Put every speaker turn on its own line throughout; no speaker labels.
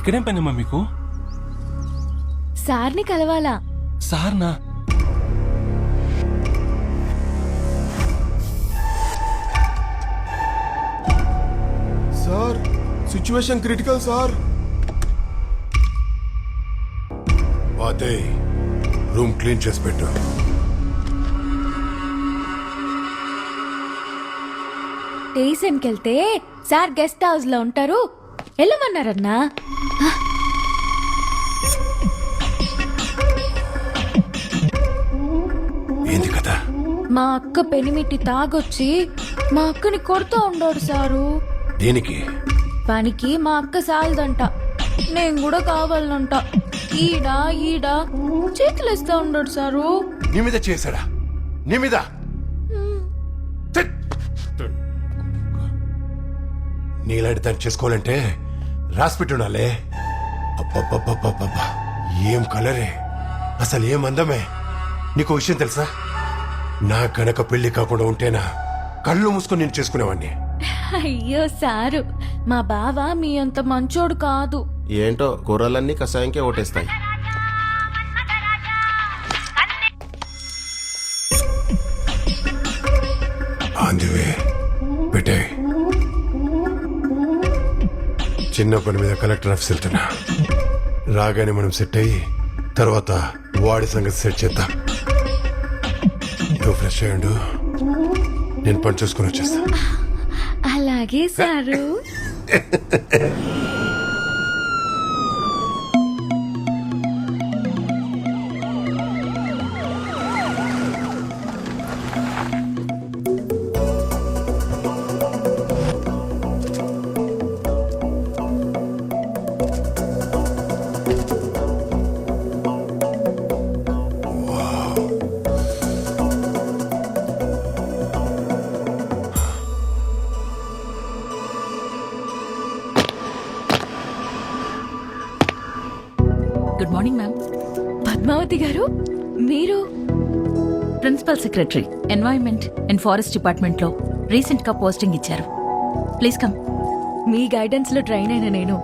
ఇక్కడేం పనిమ్మా మీకు?
సార్ని కలవాలా?
సార్నా?
Sir situation critical sir.
అదే రూమ్ క్లీన్ చేసి పెట్టు.
స్టేషన్కి వెళ్తే సార్ గెస్ట్ హౌస్లో ఉంటారు. వెళ్ళమన్నారన్నా?
ఏంది కదా
మా అక్క పెనిమిటి తాగొచ్చి మా అక్కని కొడుతూ ఉండోడు సారు.
దేనికి?
పనికి మా అక్క సాలదంట. నేను కూడా కావాలంట. ఈడా ఈడా చేతులు ఇస్తా ఉండడు సారు.
నీ మీద చేశాడా? నీ మీద! నీలాంటి దాన్ని చేసుకోవాలంటే రాసిపెట్టి ఉండాలే అబ్బబ్బబ్బబ్బబ్బా ఏం కలరే? అసలు ఏం అందమే? నీకు విషయం తెలుసా? నా గనక పెళ్ళి కాకుండా ఉంటేనా కళ్ళు మూసుకొని నేను చేసుకునేవాడిని
అయ్యో సారు మా బావ మీ అంత మంచోడు కాదు.
ఏంటో కూరలన్నీ కషాయంకే ఓటేస్తాయి.
అందువే చిన్న పని మీద కలెక్టర్ ఆఫీస్ వెళ్తున్నా. రాగానే మనం సెట్ అయ్యి తర్వాత వాడి సంగతి సెట్ చేద్దాం. నువ్వు ఫ్రెష్ అయ్యండు. నేను పని చూసుకుని వచ్చేస్తా.
అలాగే sir.
Good morning ma'am.
Padmavati garu మీరు
principal secretary environment and forest డిపార్ట్మెంట్లో రీసెంట్గా పోస్టింగ్ ఇచ్చారు. Please come.
మీ గైడెన్స్లో ట్రైన్ అయిన నేను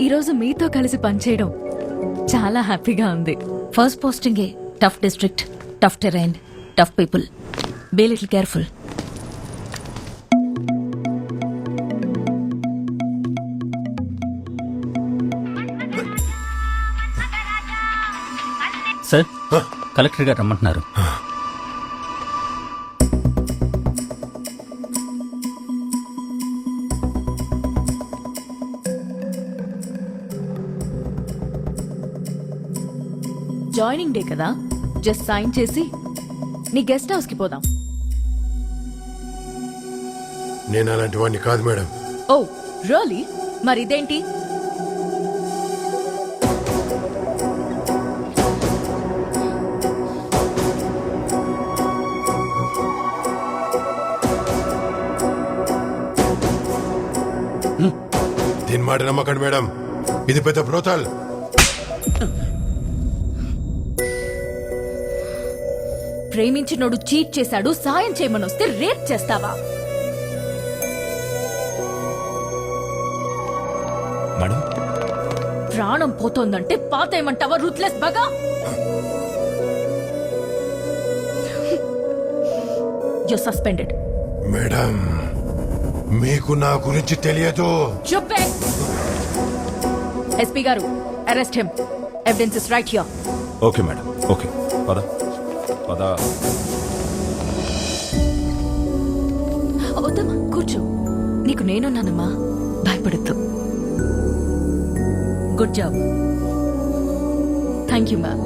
ఈరోజు మీతో కలిసి పనిచేయడం చాలా హ్యాపీగా ఉంది.
First posting a tough district tough terrain tough people. Be little careful.
Sir. Collector గారు రమ్మంటున్నారు.
జాయినింగ్ డే కదా. జస్ట్ సైన్ చేసి నీ గెస్ట్ హౌస్కి పోదాం.
నేను అలాంటి వాడిని కాదు మేడం.
ఓ రియలీ మరి ఇదేంటి?
దీని మాట నమ్మకండి మేడం. ఇది పెద్ద బ్రోతాల్.
ప్రేమించినోడు చీట్ చేశాడు సాయం చేయమని వస్తే రేప్ చేస్తావా?
మేడం?
ప్రాణం పోతోందంటే పాతేయమంటావా రూత్లెస్ బగా? యు సస్పెండెడ్
మేడం మీకు నా గురించి తెలియదు.
చెప్పే. ఎస్పీ గారు arrest him. Evidence is right here
okay madam okay. పద. పద.
వద్దమ్మా కూర్చో. నీకు నేనున్నానమ్మా. భయపడద్దు.
Good job
thank you ma'am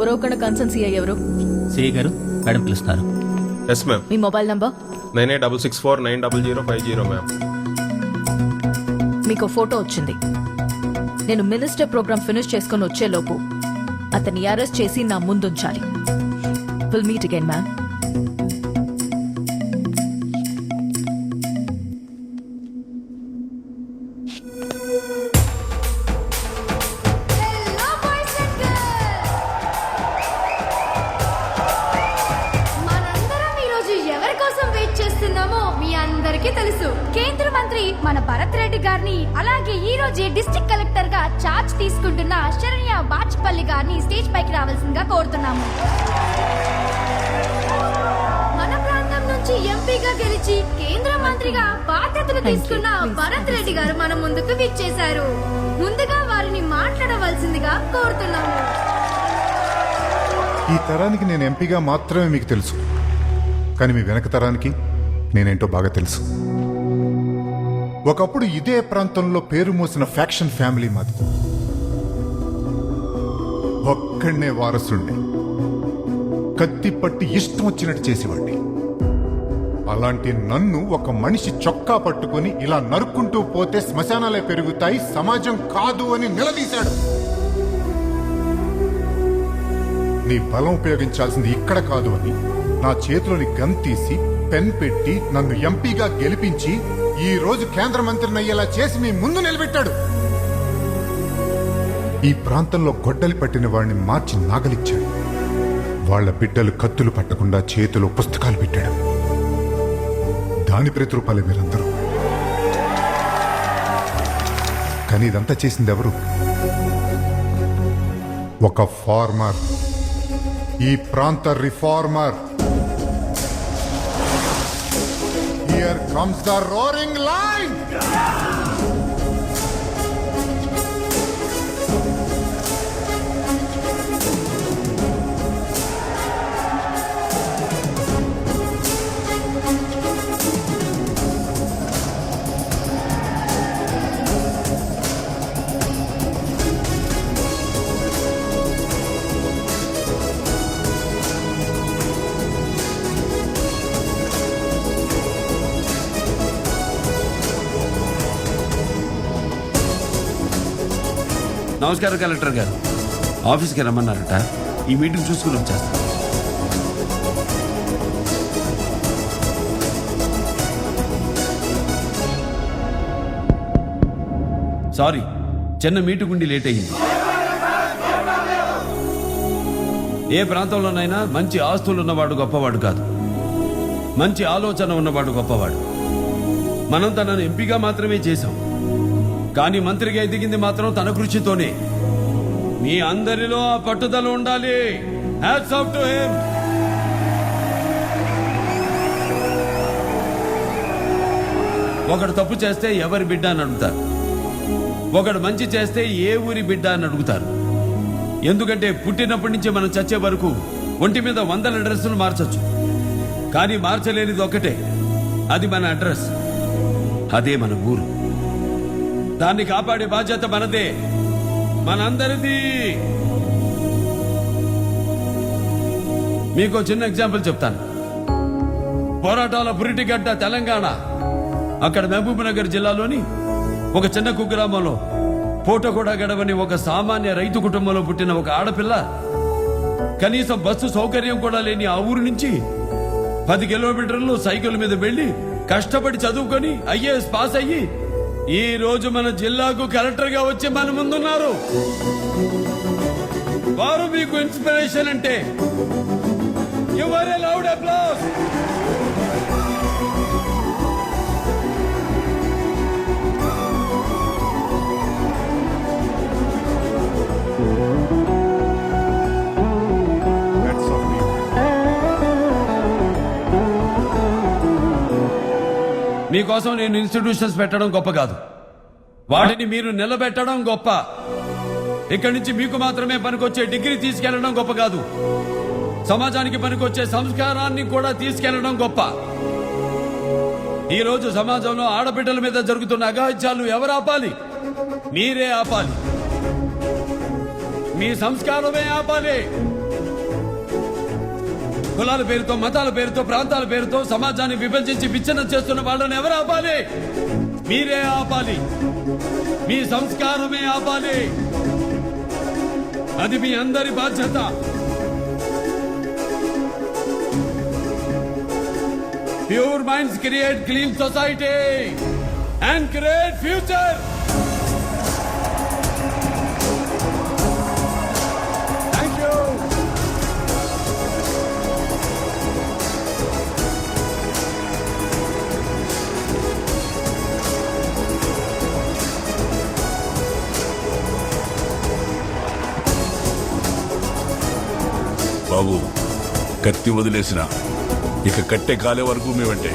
Uravakonda concern CI ఎవరు?
సిఐ గారు మేడం పిలుస్తున్నారు
ఎస్ మ్యామ్
మీ mobile number
nine eight double six four nine double zero five zero ma'am
మీకు ఫోటో వచ్చింది. నేను మినిస్టర్ ప్రోగ్రామ్ ఫినిష్ చేసుకొని వచ్చేలోపు అతన్ని అరెస్ట్ చేసి నా ముందుంచాలి. విల్ మీట్ అగైన్ మ్యామ్
తీసుకుంటున్న శరణ్య బాచ్పల్లి గారిని స్టేజ్ పైకి రావాల్సిందిగా కోరుతున్నాము. మన ప్రాంతం నుంచి ఎంపీగా గెలిచి కేంద్ర మంత్రిగా బాధ్యతలు తీసుకున్న భరత్ రెడ్డి గారు మన ముందుకు విచ్చేశారు. ముందుగా వారిని మాట్లాడవలసిందిగా కోరుతున్నాము.
ఈ తరానికి నేను ఎంపీగా మాత్రమే మీకు తెలుసు. కానీ మీ వెనక తరానికి నేనేంటో బాగా తెలుసు. ఒకప్పుడు ఇదే ప్రాంతంలో పేరు మోసిన ఫ్యాక్షన్ ఫ్యామిలీ మాది. ఒక్కడనే వారసుండే కత్తి పట్టి ఇష్టం వచ్చినట్టు చేసేవాడిని అలాంటి నన్ను ఒక మనిషి చొక్కా పట్టుకొని ఇలా నరుక్కుంటూ పోతే శ్మశానాలే పెరుగుతాయి సమాజం కాదు అని నిలదీశాడు. నీ బలం ఉపయోగించాల్సింది ఇక్కడ కాదు అని నా చేతిలోని గన్ తీసి పెన్ పెట్టి నన్ను ఎంపీగా గెలిపించి ఈ రోజు కేంద్ర మంత్రిని అయ్యేలా చేసి మీ ముందు నిలబెట్టాడు. ఈ ప్రాంతంలో గొడ్డలి పట్టిన వాడిని మార్చి నాగలిచ్చాడు. వాళ్ళ బిడ్డలు కత్తులు పట్టకుండా చేతిలో పుస్తకాలు పెట్టాడు. దాని ప్రతిరూపాలే మీరందరూ. కానీ ఇదంతా చేసింది ఎవరు? ఒక ఫార్మర్. ఈ ప్రాంత reformer. Here comes the roaring lion
నమస్కారం కలెక్టర్ గారు. ఆఫీస్కి రమ్మన్నారట. ఈ మీటింగ్ చూసుకుని వచ్చేస్తాను సారీ చిన్న మీటింగ్ ఉండి లేట్ అయ్యింది. ఏ ప్రాంతంలోనైనా మంచి ఆస్తులు ఉన్నవాడు గొప్పవాడు కాదు. మంచి ఆలోచన ఉన్నవాడు గొప్పవాడు. మనం తనను ఎంపీగా మాత్రమే చేశాం. కానీ మంత్రిగా ఎదిగింది మాత్రం తన కృషితోనే. మీ అందరిలో ఆ పట్టుదల ఉండాలి. హ్యాట్స్ ఆఫ్ టు హిమ్ ఒకడు తప్పు చేస్తే ఎవరి బిడ్డ అని అడుగుతారు. ఒకడు మంచి చేస్తే ఏ ఊరి బిడ్డ అని అడుగుతారు. ఎందుకంటే పుట్టినప్పటి నుంచి మనం చచ్చే వరకు ఒంటి మీద వందల అడ్రస్లు మార్చచ్చు. కానీ మార్చలేనిది ఒకటే అది మన అడ్రస్. అదే మన ఊరు. దాన్ని కాపాడే బాధ్యత మనదే. మనందరిది. మీకు చిన్న ఎగ్జాంపుల్ చెప్తాను. పోరాటాల పురిటిగడ్డ తెలంగాణ. అక్కడ మహబూబ్ నగర్ జిల్లాలోని ఒక చిన్న కుగ్రామంలో పూట కూడా గడవని ఒక సామాన్య రైతు కుటుంబంలో పుట్టిన ఒక ఆడపిల్ల కనీసం బస్సు సౌకర్యం కూడా లేని ఆ ఊరు నుంచి పది కిలోమీటర్లు సైకిల్ మీద వెళ్ళి కష్టపడి చదువుకొని ఐఏఎస్ పాస్ అయ్యి ఈ రోజు మన జిల్లాకు కలెక్టర్గా వచ్చి మన ముందున్నారు. వారు మీకు ఇన్స్పిరేషన్ అంటే యువర్ లౌడ్ అప్లాస్ మీకోసం నేను ఇన్స్టిట్యూషన్స్ పెట్టడం గొప్ప కాదు. వాటిని మీరు నిలబెట్టడం గొప్ప. ఇక్కడి నుంచి మీకు మాత్రమే పనికొచ్చే డిగ్రీ తీసుకెళ్ళడం గొప్ప కాదు. సమాజానికి పనికొచ్చే సంస్కారాన్ని కూడా తీసుకెళ్ళడం గొప్ప. ఈ రోజు సమాజంలో ఆడబిడ్డల మీద జరుగుతున్న అగాహత్యాలు ఎవరు ఆపాలి? మీరే ఆపాలి. మీ సంస్కారమే ఆపాలి. కులాల పేరుతో మతాల పేరుతో ప్రాంతాల పేరుతో సమాజాన్ని విభజించి విచ్ఛిన్నం చేస్తున్న వాళ్ళని ఎవరు ఆపాలి? మీరే ఆపాలి. మీ సంస్కారమే ఆపాలి. అది మీ అందరి బాధ్యత. Pure minds create clean society and create future
Babu కత్తి వదిలేసిన. ఇక కట్టె కాలే వరకు మేమంటే.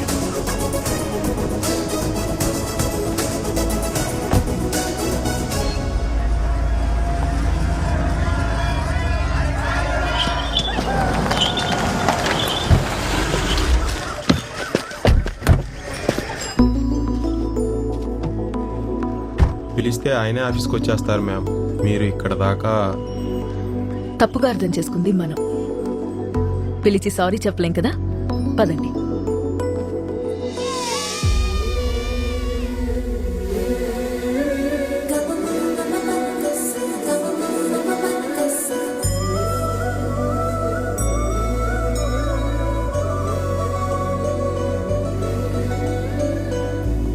పిలిస్తే ఆయనే ఆఫీస్కి వచ్చేస్తారు మ్యామ్. మీరు ఇక్కడ దాకా
తప్పుగా అర్థం చేసుకుంది మనం. పిలిచి సారీ చెప్పలేం కదా? పదండి.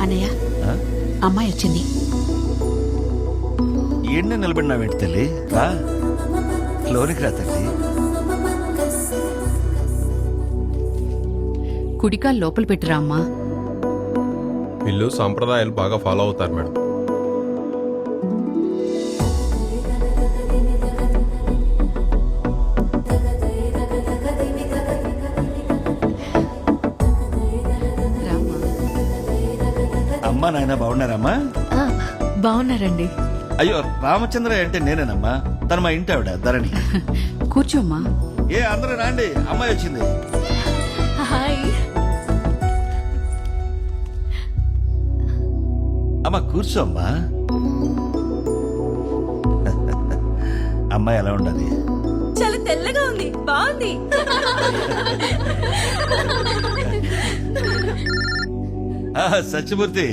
అన్నయ్య అమ్మాయి వచ్చింది.
ఈయన్ని నిలబడినావేంటి తల్లి? రా. లోనికి రా తల్లి.
కుడికాలు లోపల పెట్టిరా అమ్మా?
వీళ్ళు సాంప్రదాయాలు బాగా ఫాలో అవుతారు మేడం.
అమ్మా నాయన బాగున్నారమ్మా
ఆ, బాగున్నారండి.
అయ్యో రామచంద్ర అంటే నేనేనమ్మా. తను మా ఇంటి ఆవిడ ధరణి.
కూర్చోమ్మా
ఏ అందరూ రాండి. అమ్మాయి వచ్చింది. అమ్మా కూర్చోమ్మా అమ్మాయి ఎలా ఉండాలి?
చాలా తెల్లగా ఉంది బాగుంది.
ఆ, సత్యమూర్తి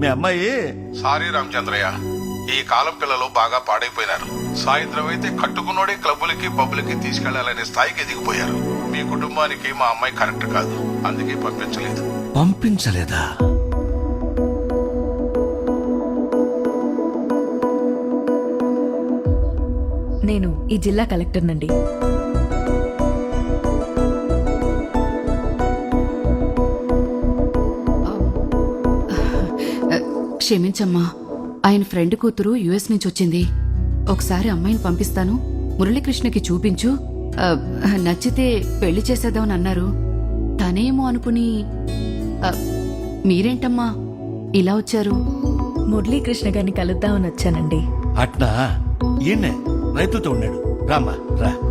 మీ అమ్మాయి?
సారీ రామచంద్రయ్య ఈ కాలం పిల్లలు బాగా పాడైపోయినారు. సాయంత్రం అయితే కట్టుకున్నోడే క్లబ్బులకి పబ్బులకి తీసుకెళ్ళాలనే స్థాయికి ఎదిగిపోయారు. మీ కుటుంబానికి మా అమ్మాయి కరెక్ట్ కాదు. అందుకే పంపించలేదు.
పంపించలేదా?
నేను ఈ జిల్లా కలెక్టర్ నండి
క్షమించమ్మా. ఆయన ఫ్రెండ్ కూతురు యుఎస్ నుంచి వచ్చింది. ఒకసారి అమ్మాయిని పంపిస్తాను. మురళీకృష్ణకి చూపించు. నచ్చితే పెళ్ళి చేసేద్దామని అన్నారు. తనేమో అనుకుని మీరేంటమ్మా ఇలా వచ్చారు?
మురళీకృష్ణ గారిని కలుద్దామని వచ్చానండి.
అట్నా? ఈయన్నే రైతుతో ఉన్నాడు. రామ్మా రా.